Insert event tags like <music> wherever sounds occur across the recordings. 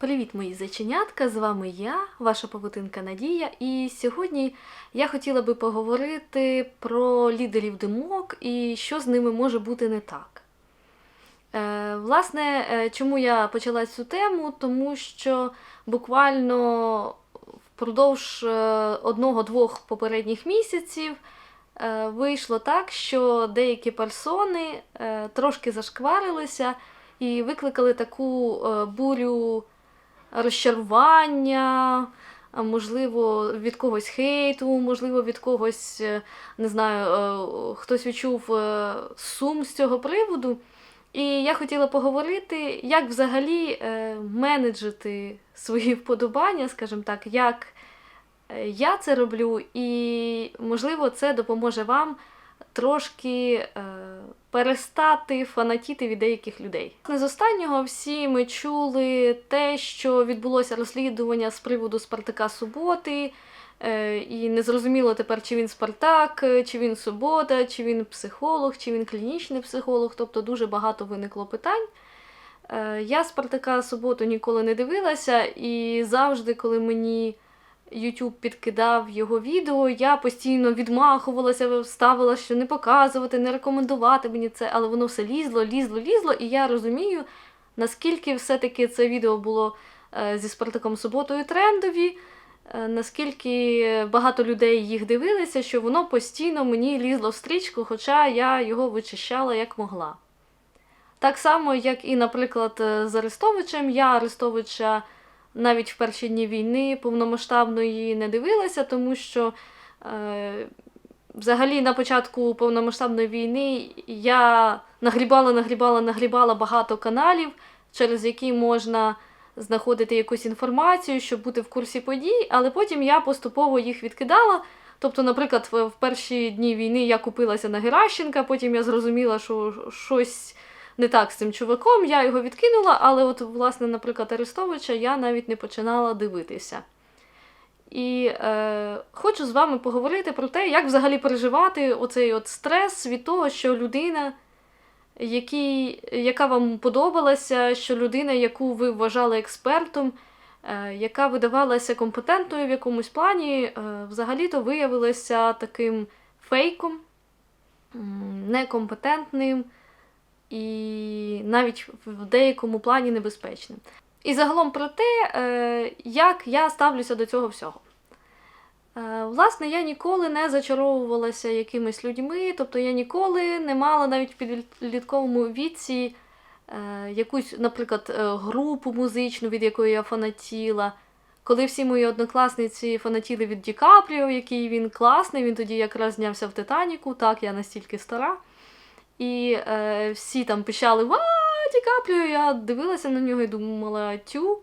Привіт, мої зайченятка! З вами я, ваша павутинка Надія. І сьогодні я хотіла би поговорити про лідерів думок і що з ними може бути не так. Е, власне, е, чому я почала цю тему? Тому що буквально впродовж е, одного-двох попередніх місяців вийшло так, що деякі персони трошки зашкварилися і викликали таку бурю розчарування, можливо, від когось хейту, можливо, від когось, е, не знаю, е, хтось відчув е, сум з цього приводу. І я хотіла поговорити, як взагалі е, менеджити свої <laughs> вподобання, скажімо так, як е, я це роблю, і, можливо, це допоможе вам трошки е, перестати фанатіти від деяких людей. Не з останнього всі ми чули те, що відбулося розслідування з приводу Спартака Суботи. Е, і не зрозуміло тепер, чи він Спартак, е, чи він Субота, чи він психолог, чи він клінічний психолог. Тобто дуже багато виникло питань. Е, Я Спартака Суботу ніколи не дивилася, і завжди, коли мені YouTube підкидав його відео, я постійно відмахувалася, ставила, що не показувати, не рекомендувати мені це, але воно все лізло, лізло, лізло, і я розумію, наскільки все-таки це відео було е, зі Спартаком Суботою трендові, е, наскільки багато людей їх дивилися, що воно постійно мені лізло в стрічку, хоча я його вичищала як могла. Так само, як і, наприклад, е, з Арестовичем, я Арестовича навіть в перші дні війни повномасштабної не дивилася, тому що е, взагалі на початку повномасштабної війни я нагрібала, нагрібала, нагрібала багато каналів, через які можна знаходити якусь інформацію, щоб бути в курсі подій, але потім я поступово їх відкидала. Тобто, наприклад, в перші дні війни я купилася на Геращенка, потім я зрозуміла, що щось не так з цим чуваком, я його відкинула, але, от, власне, наприклад, Арестовича я навіть не починала дивитися. І е, хочу з вами поговорити про те, як взагалі переживати оцей от стрес від того, що людина, який, яка вам подобалася, що людина, яку ви вважали експертом, е, яка видавалася компетентною в якомусь плані, е, взагалі-то виявилася таким фейком, некомпетентним і навіть в деякому плані небезпечним. І загалом про те, е, як я ставлюся до цього всього. Е, Власне, я ніколи не зачаровувалася якимись людьми, тобто я ніколи не мала навіть в підлітковому віці е, якусь, наприклад, групу музичну, від якої я фанатіла. Коли всі мої однокласниці фанатіли від Ді Капріо, який він класний, він тоді якраз знявся в Титаніку, так, я настільки стара. І е, всі там пищали Ва, Ді Капріо! Я дивилася на нього і думала, тю,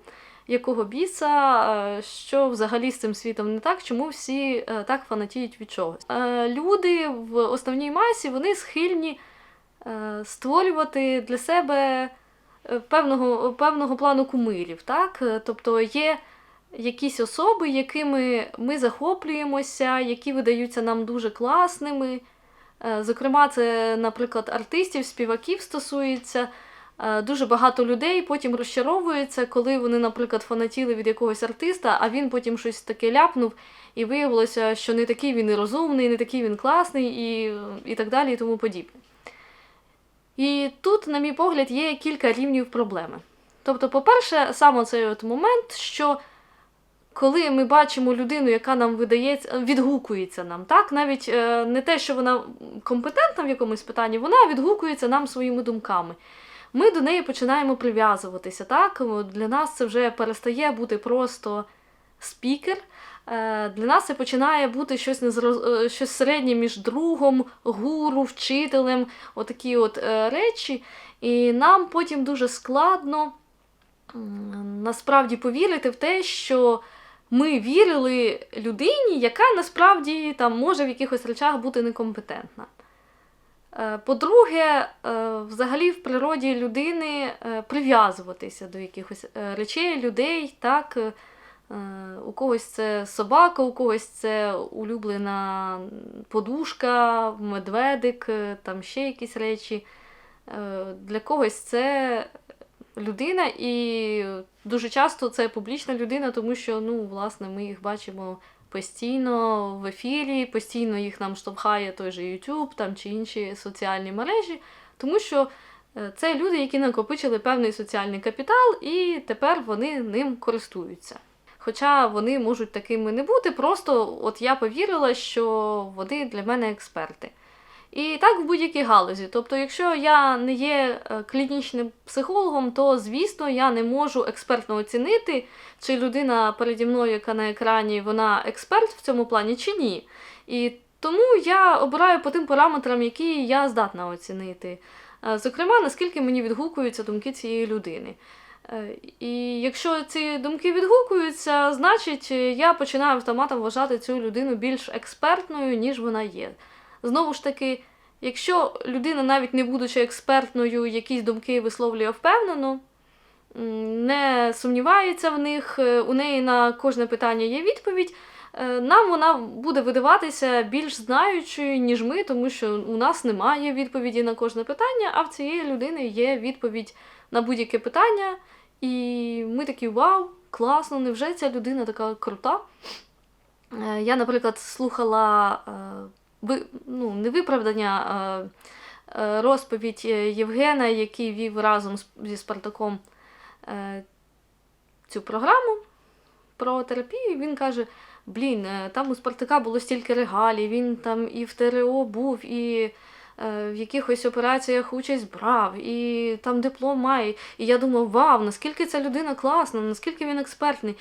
якого біса, що взагалі з цим світом не так, чому всі е, так фанатіють від чогось. Е, люди в основній масі вони схильні е, створювати для себе е, певного, певного плану кумирів. Так? Тобто є якісь особи, якими ми захоплюємося, які видаються нам дуже класними. Е, Зокрема, це, наприклад, артистів, співаків стосується. Е, Дуже багато людей потім розчаровуються, коли вони, наприклад, фанатіли від якогось артиста, а він потім щось таке ляпнув, і виявилося, що не такий він і розумний, не такий він класний, і, і так далі, і тому подібне. І тут, на мій погляд, є кілька рівнів проблеми. Тобто, по-перше, саме цей от момент, що коли ми бачимо людину, яка нам видається, відгукується нам, так? Навіть е, не те, що вона компетентна в якомусь питанні, вона відгукується нам своїми думками. Ми до неї починаємо прив'язуватися. Так? Для нас це вже перестає бути просто спікер. Е, Для нас це починає бути щось незроз... е, щось середнє між другом, гуру, вчителем, отакі от речі. І нам потім дуже складно насправді повірити в те, що ми вірили людині, яка насправді там може в якихось речах бути некомпетентна. Е, По-друге, е, взагалі в природі людини е, прив'язуватися до якихось речей, людей, так. У когось це собака, у когось це улюблена подушка, медведик, там ще якісь речі. Для когось це людина, і дуже часто це публічна людина, тому що ну, власне, ми їх бачимо постійно в ефірі, постійно їх нам штовхає той же YouTube там, чи інші соціальні мережі, тому що е, це люди, які накопичили певний соціальний капітал, і тепер вони ним користуються. Хоча вони можуть такими не бути, просто от я повірила, що вони для мене експерти. І так в будь-якій галузі. Тобто, якщо я не є е, клінічним психологом, то звісно я не можу експертно оцінити, чи людина переді мною, яка на екрані, вона експерт в цьому плані, чи ні. І тому я обираю по тим параметрам, які я здатна оцінити. Е, Зокрема, наскільки мені відгукуються думки цієї людини. Е, І якщо ці думки відгукуються, значить я починаю автоматом вважати цю людину більш експертною, ніж вона є. Знову ж таки, якщо людина, навіть не будучи експертною, якісь думки висловлює впевнено, не сумнівається в них, е, у неї на кожне питання є відповідь, е, нам вона буде видаватися більш знаючою, ніж ми, тому що у нас немає відповіді на кожне питання, а в цієї людини є відповідь на будь-яке питання. І ми такі вау, класно, невже ця людина така крута? Е, Я, наприклад, слухала ну, не виправдання, а розповідь е, Євгена, який вів разом зі Спартаком е, цю програму про терапію. Він каже: Блін, е, там у Спартака було стільки регалій, він там і в ТРО був, і в якихось операціях участь брав, і там диплом має. І я думав, вау, наскільки ця людина класна, наскільки він експертний.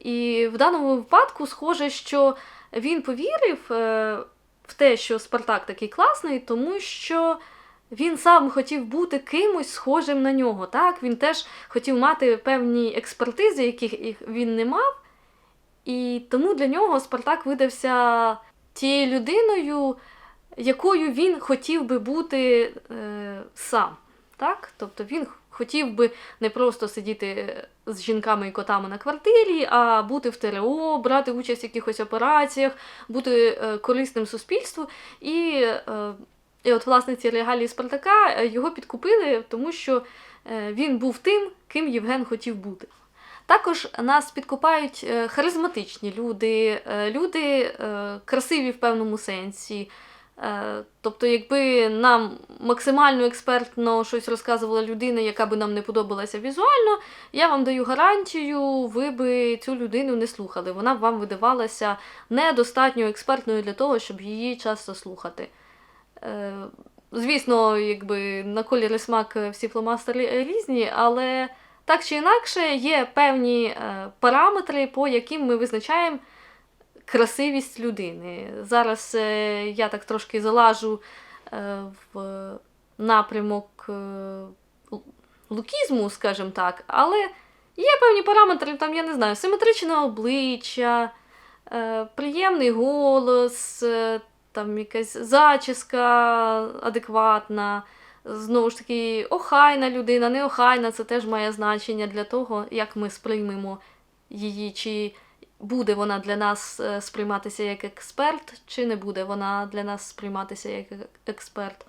І в даному випадку схоже, що він повірив в те, що Спартак такий класний, тому що він сам хотів бути кимось схожим на нього. Так? Він теж хотів мати певні експертизи, яких він не мав. І тому для нього Спартак видався тією людиною, якою він хотів би бути е, сам. Так? Тобто він хотів би не просто сидіти з жінками і котами на квартирі, а бути в ТРО, брати участь в якихось операціях, бути е, корисним суспільству. І, е, і от, власне, ці регалії Спартака е, його підкупили, тому що він був тим, ким Євген хотів бути. Також нас підкупають харизматичні люди, люди красиві в певному сенсі. Е, Тобто, якби нам максимально експертно щось розказувала людина, яка би нам не подобалася візуально, я вам даю гарантію, ви би цю людину не слухали. Вона б вам видавалася недостатньо експертною для того, щоб її часто слухати. Е, Звісно, якби на колір смак всі фломастери різні, але так чи інакше є певні е, параметри, по яким ми визначаємо красивість людини. Зараз е, я так трошки залажу е, в напрямок е, лукізму, скажімо так, але є певні параметри, там, я не знаю, симетричне обличчя, приємний голос, там якась зачіска адекватна. Знову ж таки, охайна людина, неохайна, це теж має значення для того, як ми сприймемо її, чи буде вона для нас е, сприйматися як експерт, чи не буде вона для нас сприйматися як експерт.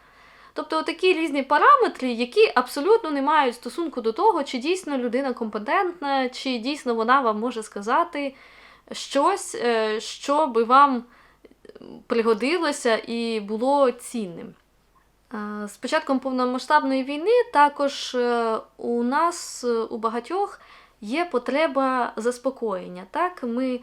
Тобто такі різні параметри, які абсолютно не мають стосунку до того, чи дійсно людина компетентна, чи дійсно вона вам може сказати щось, е, що би вам пригодилося і було цінним. Е, З початком повномасштабної війни також е, у нас, е, у багатьох, є потреба заспокоєння. Так? Ми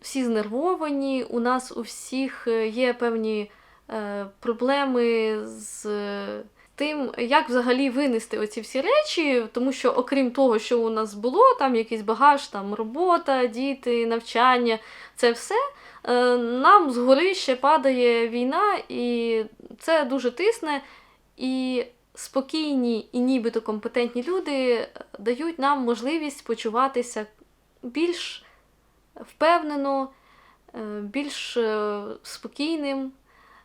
всі знервовані, у нас у всіх е, є певні е, проблеми з е, тим, як взагалі винести оці всі речі, тому що, окрім того, що у нас було, там якийсь багаж, там робота, діти, навчання, це все. е, Нам згори ще падає війна, і це дуже тисне. І спокійні і нібито компетентні люди дають нам можливість почуватися більш впевнено, е, більш е, спокійним,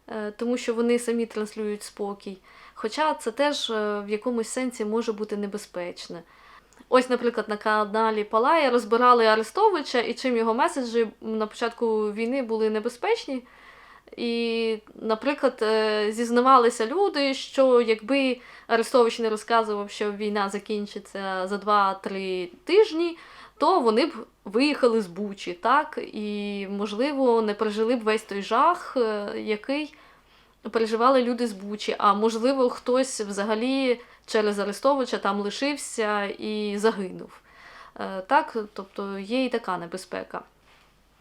е, тому що вони самі транслюють спокій. Хоча це теж е, в якомусь сенсі може бути небезпечне. Ось, наприклад, на каналі Палая розбирали Арестовича і чим його меседжі на початку війни були небезпечні. І, наприклад, е, зізнавалися люди, що якби Арестович не розказував, що війна закінчиться за 2-3 тижні, то вони б виїхали з Бучі, так? І, можливо, не пережили б весь той жах, е, який переживали люди з Бучі. А можливо, хтось взагалі через Арестовича там лишився і загинув. Е, Так, тобто є і така небезпека.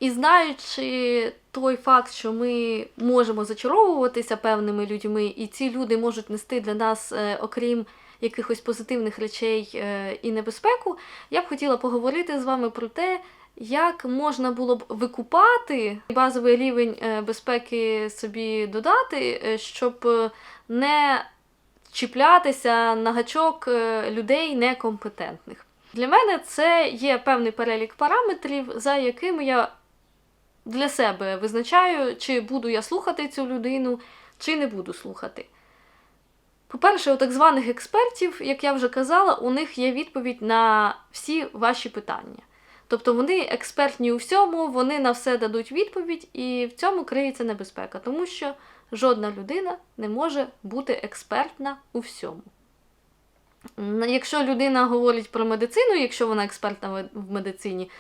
І знаючи той факт, що ми можемо зачаровуватися певними людьми, і ці люди можуть нести для нас, е, окрім якихось позитивних речей е, і небезпеку, я б хотіла поговорити з вами про те, як можна було б викупати базовий рівень е, безпеки собі додати, щоб не чіплятися на гачок людей некомпетентних. Для мене це є певний перелік параметрів, за якими я для себе визначаю, чи буду я слухати цю людину, чи не буду слухати. По-перше, у так званих експертів, як я вже казала, у них є відповідь на всі ваші питання. Тобто вони експертні у всьому, вони на все дадуть відповідь, і в цьому криється небезпека, тому що жодна людина не може бути експертна у всьому. Якщо людина говорить про медицину, якщо вона експертна в- медицині,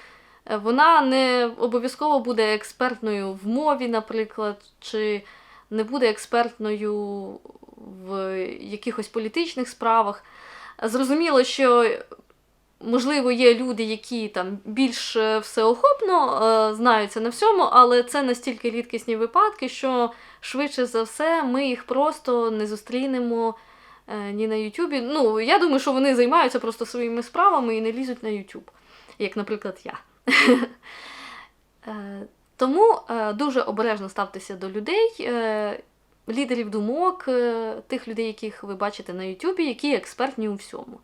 вона не обов'язково буде експертною в мові, наприклад, чи не буде експертною в якихось політичних справах. Зрозуміло, що можливо є люди, які там більш е, всеохопно е, знаються на всьому, але це настільки рідкісні випадки, що швидше за все ми їх просто не зустрінемо е, ні на Ютубі. Ну, я думаю, що вони займаються просто своїми справами і не лізуть на Ютуб, як, наприклад, я. Е, Тому е, дуже обережно ставтеся до людей, е, лідерів думок, тих людей, яких ви бачите на Ютубі, які експертні у всьому.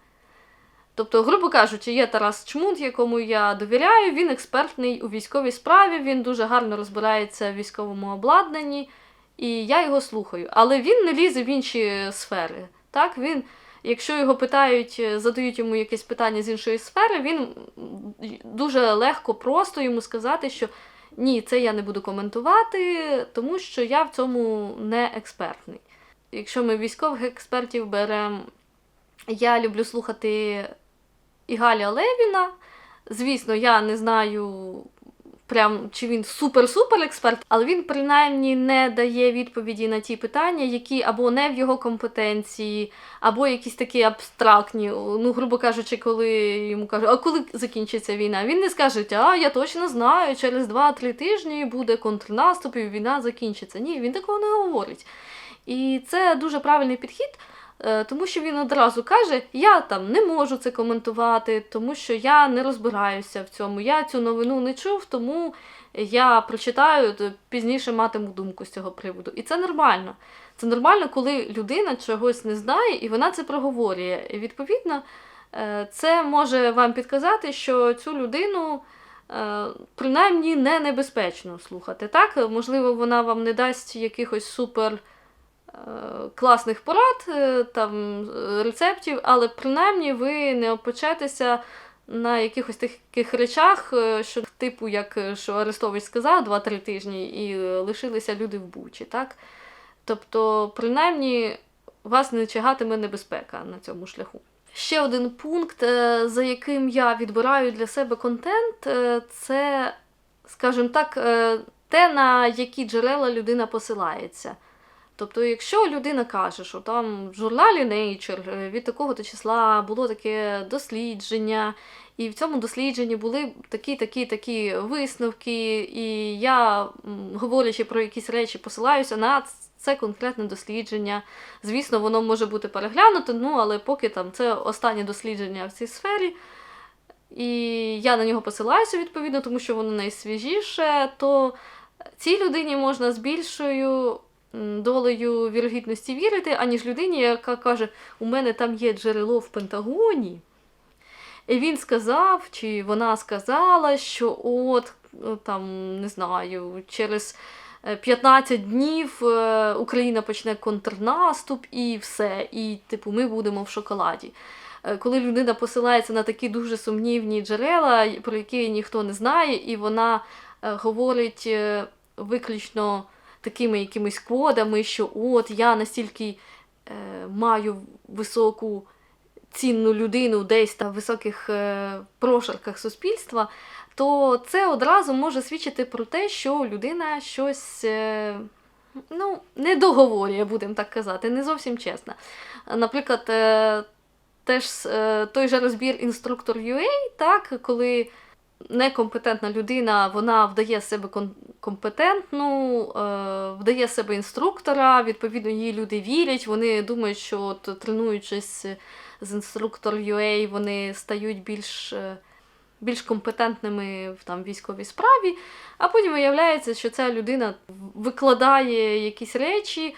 Тобто, грубо кажучи, є Тарас Чмут, якому я довіряю, він експертний у військовій справі, він дуже гарно розбирається в військовому обладнанні, і я його слухаю. Але він не лізе в інші сфери. Так? Він, якщо його питають, е, задають йому якесь питання з іншої сфери, він дуже легко просто йому сказати, що ні, це я не буду коментувати, тому що я в цьому не експертний. Якщо ми військових експертів беремо, я люблю слухати Ігаля Левіна. Звісно, я не знаю, прям чи він супер-супер експерт, але він принаймні не дає відповіді на ті питання, які або не в його компетенції, або якісь такі абстрактні. Ну, грубо кажучи, коли йому кажуть, а коли закінчиться війна, він не скаже, а я точно знаю, через 2-3 тижні буде контрнаступ і війна закінчиться. Ні, він такого не говорить. І це дуже правильний підхід. Е, Тому що він одразу каже: я там не можу це коментувати, тому що я не розбираюся в цьому. Я цю новину не чув, тому я прочитаю пізніше матиму думку з цього приводу. І це нормально. Це нормально, коли людина чогось не знає і вона це проговорює. І відповідно, е, це може вам підказати, що цю людину. е, Принаймні не небезпечно слухати. Так, можливо, вона вам не дасть якихось супер класних порад, е, там, е, рецептів, але принаймні ви не опечетеся на якихось таких речах, е, що типу, як е, що Арестович сказав, 2-3 тижні, і е, лишилися люди в Бучі. Так? Тобто, принаймні, вас не чигатиме небезпека на цьому шляху. Ще один пункт, е, за яким я відбираю для себе контент, е, це, скажімо так, е, те, на які джерела людина посилається. Тобто, якщо людина каже, що там в журналі Nature е, від такого-то числа було таке дослідження, і в цьому дослідженні були такі, такі, такі висновки, і я, говорячи про якісь речі, посилаюся на це конкретне дослідження. Звісно, воно може бути переглянуто, ну але поки там це останнє дослідження в цій сфері, і я на нього посилаюся відповідно, тому що воно найсвіжіше, то цій людині можна з більшою долею вірогідності вірити, аніж людині, яка каже, у мене там є джерело в Пентагоні. І він сказав, чи вона сказала, що от е, там, не знаю, через е, 15 днів е, Україна почне контрнаступ і все. І, типу, ми будемо в шоколаді. Е, Коли людина посилається на такі дуже сумнівні джерела, про які ніхто не знає, і вона е, говорить е, виключно такими якимись кодами, що от я настільки е, маю високу цінну людину десь там в високих е, прошарках суспільства, то це одразу може свідчити про те, що людина щось. Е, Ну, не договорює, будемо так казати, не зовсім чесна. Наприклад, е, теж е, той же розбір інструктор UA, так, коли некомпетентна людина вона вдає себе компетентну, е, вдає себе інструктора, відповідно, їй люди вірять, вони думають, що от, тренуючись з інструктор UA, вони стають більш. е, Більш компетентними в там військовій справі, а потім виявляється, що ця людина викладає якісь речі,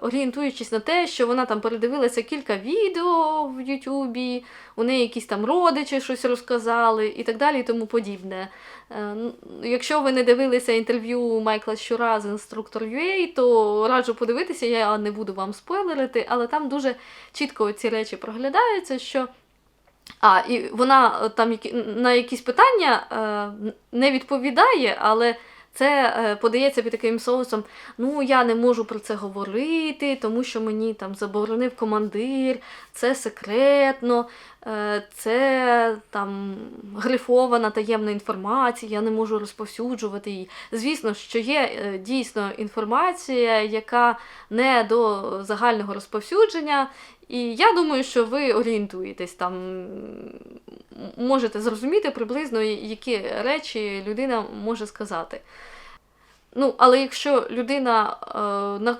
орієнтуючись на те, що вона там передивилася кілька відео в Ютубі, у неї якісь там родичі щось розказали і так далі, і тому подібне. Е, Якщо ви не дивилися інтерв'ю Майкла Щура з інструктор UA, то раджу подивитися, я не буду вам спойлерити, але там дуже чітко ці речі проглядаються, що. А, і вона е, там на якісь питання е, не відповідає, але це е, подається під таким соусом: ну, я не можу про це говорити, тому що мені там заборонив командир, це секретно, це там грифована таємна інформація, я не можу розповсюджувати її. Звісно, що є е, дійсно інформація, яка не до загального розповсюдження. І я думаю, що ви орієнтуєтесь там, можете зрозуміти приблизно, які речі людина може сказати. Ну, але якщо людина е, на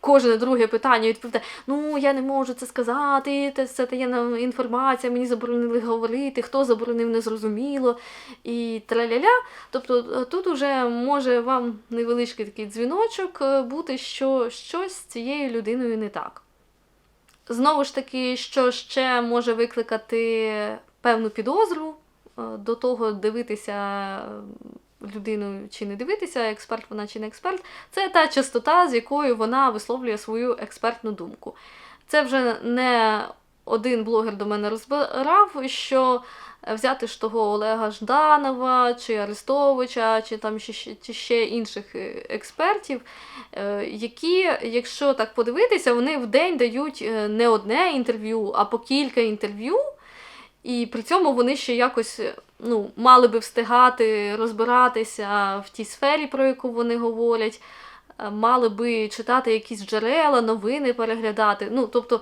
кожне друге питання відповідає, ну я не можу це сказати, це, таємна інформація, мені заборонили говорити, хто заборонив, не зрозуміло, і траля-ля. Тобто е, тут уже може вам невеличкий такий дзвіночок е, бути, що щось з цією людиною не так. Знову ж таки, що ще може викликати певну підозру е, до того, дивитися людину чи не дивитися, експерт вона чи не експерт, це та частота, з якою вона висловлює свою експертну думку. Це вже не один блогер до мене розбирав, що взяти ж того Олега Жданова, чи Арестовича, чи там ще, ще інших е, експертів, е, які, якщо так подивитися, вони в день дають е, не одне інтерв'ю, а по кілька інтерв'ю. І при цьому вони ще якось ну, мали би встигати розбиратися в тій сфері, про яку вони говорять, е, мали би читати якісь джерела, новини переглядати. Ну, тобто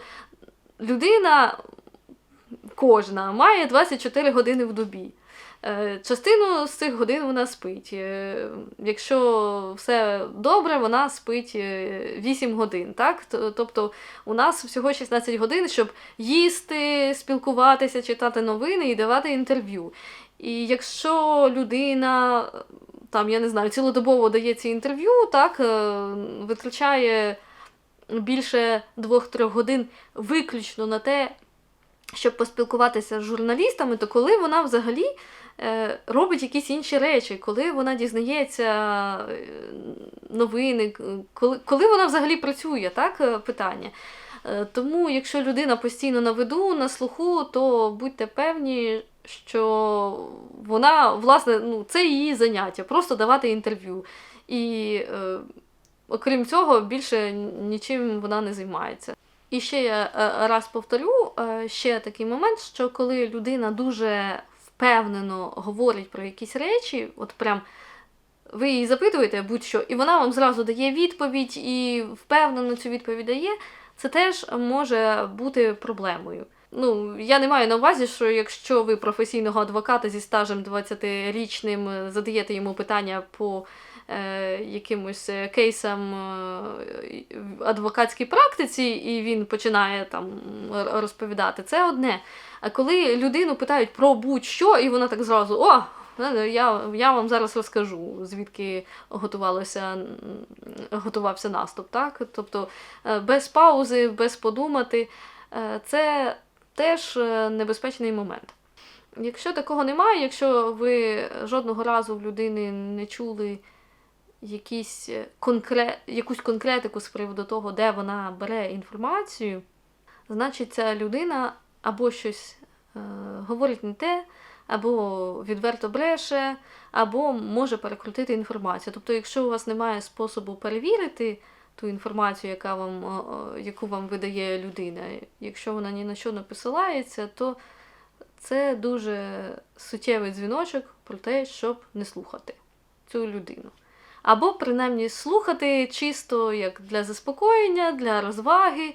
людина кожна має 24 години в добі. Е, Частину з цих годин вона спить. Е, Якщо все добре, вона спить е, 8 годин. Так? Тобто у нас всього 16 годин, щоб їсти, спілкуватися, читати новини і давати інтерв'ю. І якщо людина там, я не знаю, цілодобово дає ці інтерв'ю, так, е, витрачає більше 2-3 годин виключно на те, щоб поспілкуватися з журналістами, то коли вона взагалі е, робить якісь інші речі, коли вона дізнається е, новини, коли, коли вона взагалі працює, так, питання. Тому, якщо людина постійно на виду, на слуху, то будьте певні, що вона, власне, ну, це її заняття, просто давати інтерв'ю. І е, окрім цього, більше нічим вона не займається. І ще я е, раз повторю, е, ще такий момент, що коли людина дуже впевнено говорить про якісь речі, от прям ви її запитуєте будь-що, і вона вам зразу дає відповідь і впевнено цю відповідь дає, це теж може бути проблемою. Ну, я не маю на увазі, що якщо ви професійного адвоката зі стажем 20-річним е, задаєте йому питання по е, якимось е, кейсам е, адвокатській практиці, і він починає там розповідати, це одне. А коли людину питають про будь-що, і вона так зразу о. Я, я вам зараз розкажу, звідки готувалося, готувався наступ. Так? Тобто без паузи, без подумати, це теж е, небезпечний момент. Якщо такого немає, якщо ви жодного разу в людини не чули якісь е, конкре... якусь конкретику з приводу того, де вона бере інформацію, значить ця людина або щось е, говорить не те, або відверто бреше, або може перекрутити інформацію. Тобто, якщо у вас немає способу перевірити ту інформацію, яка вам, яку вам видає людина, якщо вона ні на що не посилається, то це дуже суттєвий дзвіночок про те, щоб не слухати цю людину. Або принаймні слухати чисто як для заспокоєння, для розваги,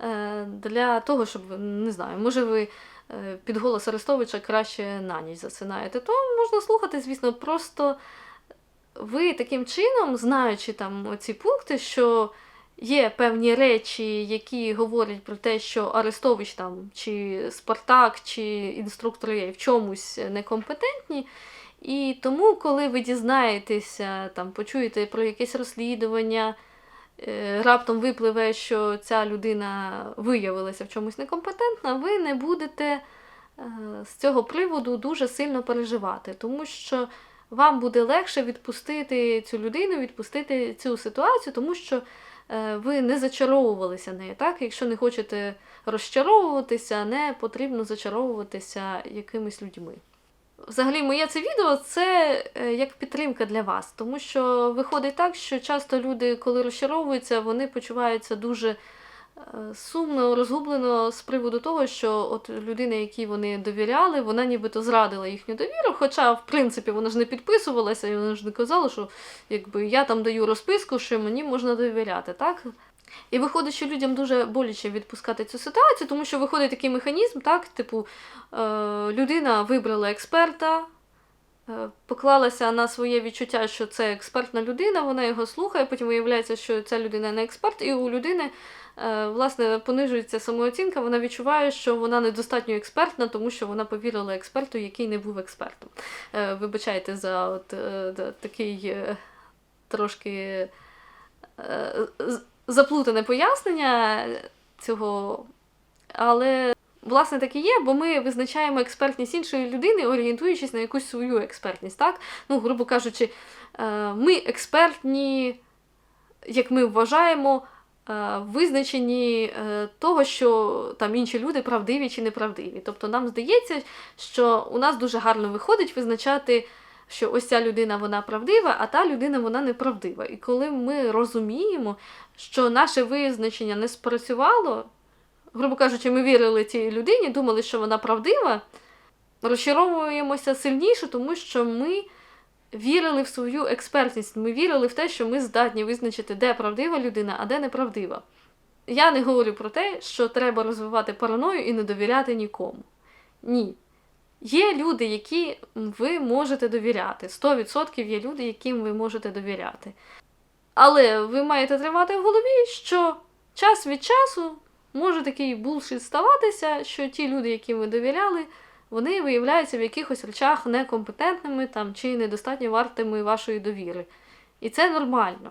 е, для того, щоб не знаю, може ви е, під голос Арестовича краще на ніч засинаєте, то можна слухати, звісно, просто ви таким чином, знаючи там ці пункти, що є певні речі, які говорять про те, що Арестович там, чи Спартак, чи інструктори в чомусь некомпетентні. І тому, коли ви дізнаєтеся, там, почуєте про якесь розслідування, е, раптом випливе, що ця людина виявилася в чомусь некомпетентна, ви не будете е, з цього приводу дуже сильно переживати, тому що вам буде легше відпустити цю людину, відпустити цю ситуацію, тому що е, ви не зачаровувалися нею. Так? Якщо не хочете розчаровуватися, не потрібно зачаровуватися якимись людьми. Взагалі, моє це відео це е, як підтримка для вас, тому що виходить так, що часто люди, коли розчаровуються, вони почуваються дуже сумно, розгублено з приводу того, що от людина, якій вони довіряли, вона нібито зрадила їхню довіру. Хоча, в принципі, вона ж не підписувалася, і вона ж не казала, що якби я там даю розписку, що мені можна довіряти. так? І виходить, що людям дуже боляче відпускати цю ситуацію, тому що виходить такий механізм, так, типу, е, людина вибрала експерта, поклалася на своє відчуття, що це експертна людина, вона його слухає, потім виявляється, що ця людина не експерт, і у людини е, власне понижується самооцінка, вона відчуває, що вона недостатньо експертна, тому що вона повірила експерту, який не був експертом. Е, Вибачайте за от, е, такий е, трошки. е, заплутане пояснення цього, але власне так і є, бо ми визначаємо експертність іншої людини, орієнтуючись на якусь свою експертність. Так? Ну, грубо кажучи, е, ми експертні, як ми вважаємо, е, визначені е, того, що там інші люди правдиві чи неправдиві. Тобто нам здається, що у нас дуже гарно виходить визначати. Що ось ця людина вона правдива, а та людина вона неправдива. І коли ми розуміємо, що наше визначення не спрацювало, грубо кажучи, ми вірили цій людині, думали, що вона правдива, розчаровуємося сильніше, тому що ми вірили в свою експертність, ми вірили в те, що ми здатні визначити, де правдива людина, а де неправдива. Я не говорю про те, що треба розвивати параною і не довіряти нікому. Ні. Є люди, які ви можете довіряти. 100% є люди, яким ви можете довіряти. Але ви маєте тримати в голові, що час від часу може такий булшіт ставатися, що ті люди, яким ви довіряли, вони виявляються в якихось речах некомпетентними там, чи недостатньо вартими вашої довіри. І це нормально.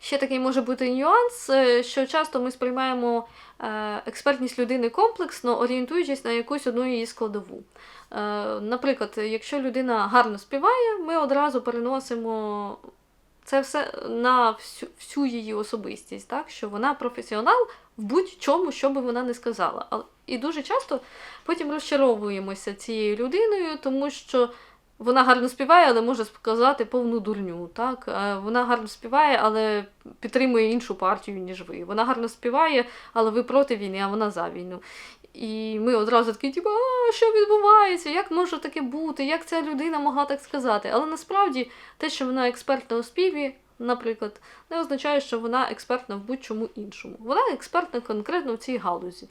Ще такий може бути нюанс, е, що часто ми сприймаємо е, експертність людини комплексно, орієнтуючись на якусь одну її складову. Е, Наприклад, якщо людина гарно співає, ми одразу переносимо це все на всю, всю її особистість, так? що вона професіонал в будь-чому, що би вона не сказала. І дуже часто потім розчаровуємося цією людиною, тому що вона гарно співає, але може сказати повну дурню. Так? Е, Вона гарно співає, але підтримує іншу партію, ніж ви. Вона гарно співає, але ви проти війни, а вона за війну. І ми одразу такі, типу, а що відбувається? Як може таке бути? Як ця людина могла так сказати? Але насправді те, що вона експертна у співі, наприклад, не означає, що вона експертна в будь-чому іншому. Вона експертна конкретно в цій галузі.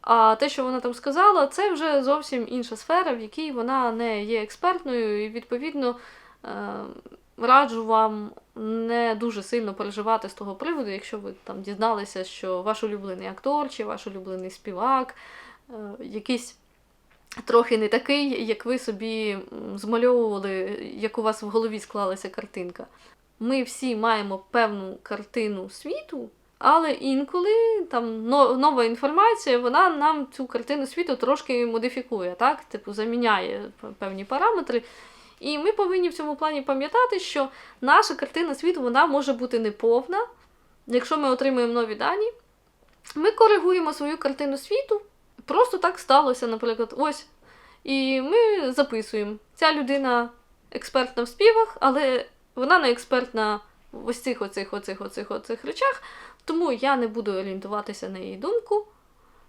А те, що вона там сказала, це вже зовсім інша сфера, в якій вона не є експертною, і відповідно е, раджу вам не дуже сильно переживати з того приводу, якщо ви там дізналися, що ваш улюблений актор чи ваш улюблений співак, е, якийсь трохи не такий, як ви собі змальовували, як у вас в голові склалася картинка. Ми всі маємо певну картину світу, але інколи там нова інформація, вона нам цю картину світу трошки модифікує, так? Типу заміняє певні параметри. І ми повинні в цьому плані пам'ятати, що наша картина світу вона може бути неповна. Якщо ми отримуємо нові дані, ми коригуємо свою картину світу. Просто так сталося, наприклад, ось І ми записуємо. Ця людина експертна в співах, але вона не експертна в ось цих оцих, оцих, оцих, оцих речах, тому я не буду орієнтуватися на її думку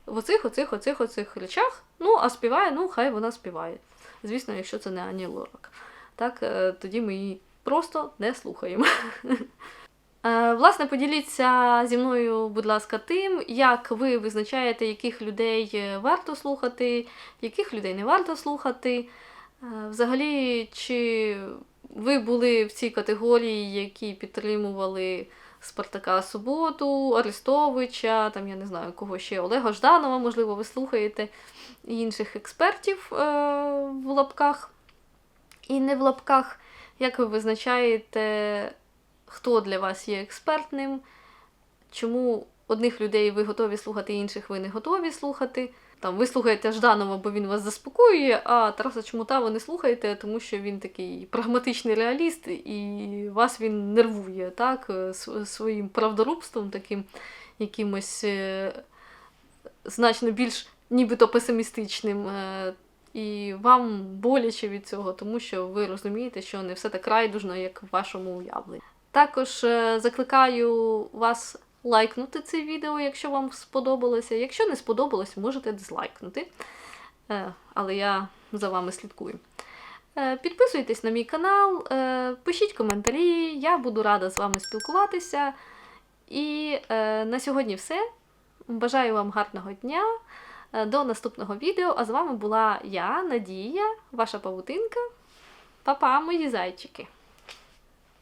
в оцих, оцих, оцих, оцих речах. Ну, а співає, ну, хай вона співає. Звісно, якщо це не Ані Лорак. Так, е, тоді ми її просто не слухаємо. <laughs> Е, Власне, поділіться зі мною, будь ласка, тим, як ви визначаєте, яких людей е, варто слухати, яких людей не варто слухати. Взагалі, чи ви були в цій категорії, які підтримували Спартака Суботу, Арестовича, там я не знаю кого ще, Олега Жданова, можливо, ви слухаєте інших експертів е, в лапках і не в лапках. Як ви визначаєте, хто для вас є експертним? Чому одних людей ви готові слухати, інших ви не готові слухати? Там ви слухаєте Жданова, бо він вас заспокоює, а Тараса Чмута ви не слухаєте, тому що він такий прагматичний реаліст, і вас він нервує, так, е, своїм правдорубством, таким якимось е, значно більш нібито песимістичним. е, І вам боляче від цього, тому що ви розумієте, що не все так райдужно, як в вашому уявленні. Також е, закликаю вас лайкнути це відео, якщо вам сподобалося. Якщо не сподобалось, можете дизлайкнути. Е, Але я за вами слідкую. Підписуйтесь на мій канал, пишіть коментарі, я буду рада з вами спілкуватися. І на сьогодні все. Бажаю вам гарного дня. Е, До наступного відео. А з вами була я, Надія, ваша павутинка. Па-па, мої зайчики!